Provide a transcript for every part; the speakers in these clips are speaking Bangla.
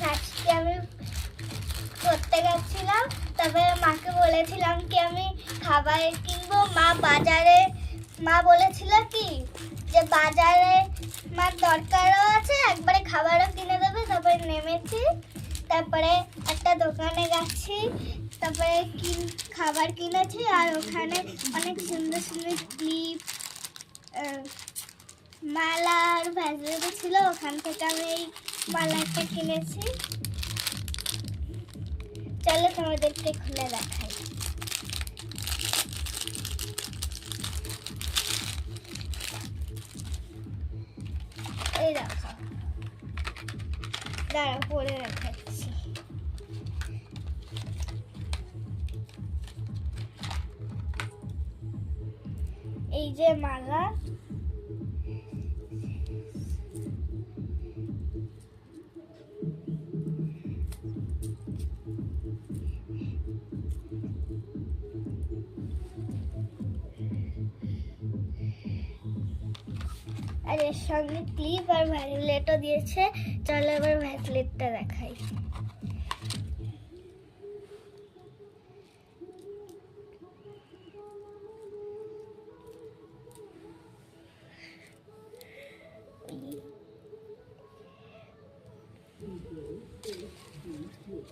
সাজকে আমি করতে গেছিলাম। তারপরে মাকে বলেছিলাম কি আমি খাবার কিনবো। মা বাজারে, মা বলেছিল কি যে বাজারে মার দরকারও আছে, একবারে খাবারও কিনে দেবে। তারপরে নেমেছি, তারপরে একটা দোকানে গেছি, তারপরে কিন খাবার কিনেছি, আর ওখানে অনেক সুন্দর সুন্দর ক্লিপ মালা আর ভ্যাসলিন ছিল, ওখান থেকে আমি এই মালাটা কিনেছি। চলো তোমাদেরকে খুলে দেখাই। এই দেখো। দাঁড়া, পরে দেখাচ্ছি। এই যে মালা আর এর সঙ্গে ক্লিপ আর ভ্যাসলেটও দিয়েছে। চলো এবার ভ্যাসলেটটা দেখাই।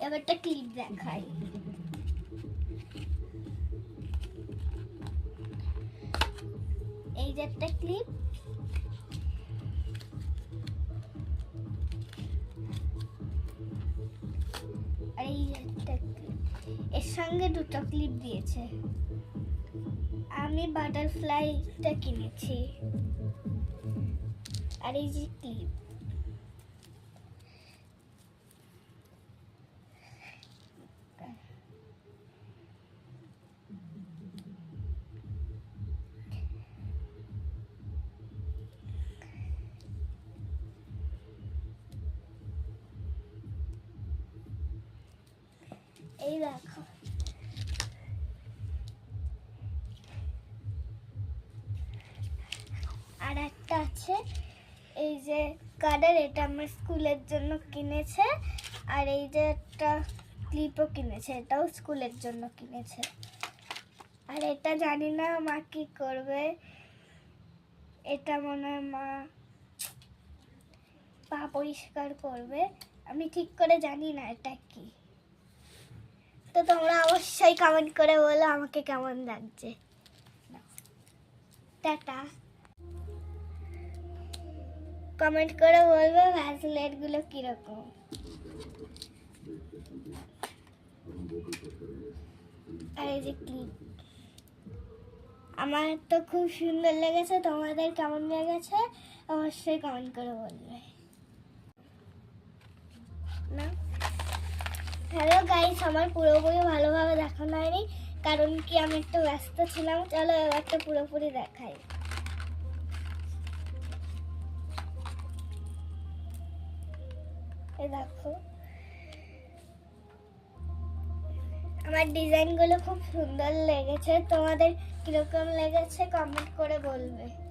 এবারটা ক্লিপ দেখাই। এই যে একটা ক্লিপ। এই এর সঙ্গে দুটো ক্লিপ দিয়েছে। আমি বাটারফ্লাইটা কিনেছি। আর এই যে ক্লিপ এই দেখো। আর একটা আছে, এই যে কার্ডের এটা আমার স্কুলের জন্য কিনেছে। আর এই যে একটা ক্লিপও কিনেছে, এটাও স্কুলের জন্য কিনেছে। আর এটা জানি না মা কি করবে। এটা মনে হয় মা পা পরিষ্কার করবে। আমি ঠিক করে জানি না এটা কি। তো তোমরা অবশ্যই কমেন্ট করে বলো আমাকে কেমন লাগছে। টাটা। কমেন্ট করে বলবে ভ্যাসলেটগুলো কীরকম। আর যে আমার তো খুব সুন্দর লেগেছে, তোমাদের কেমন লেগেছে? অবশ্যই কমেন্ট করে বলবে। না? হ্যালো গাইস, আমার পুরোপুরি ভালোভাবে দেখানো হয়নি, কারণ কি আমি একটু ব্যস্ত ছিলাম। চলো এবারটা পুরোপুরি দেখাই। দেখো। আমার ডিজাইনগুলো খুব সুন্দর লেগেছে। তোমাদের কীরকম লেগেছে কমেন্ট করে বলবে।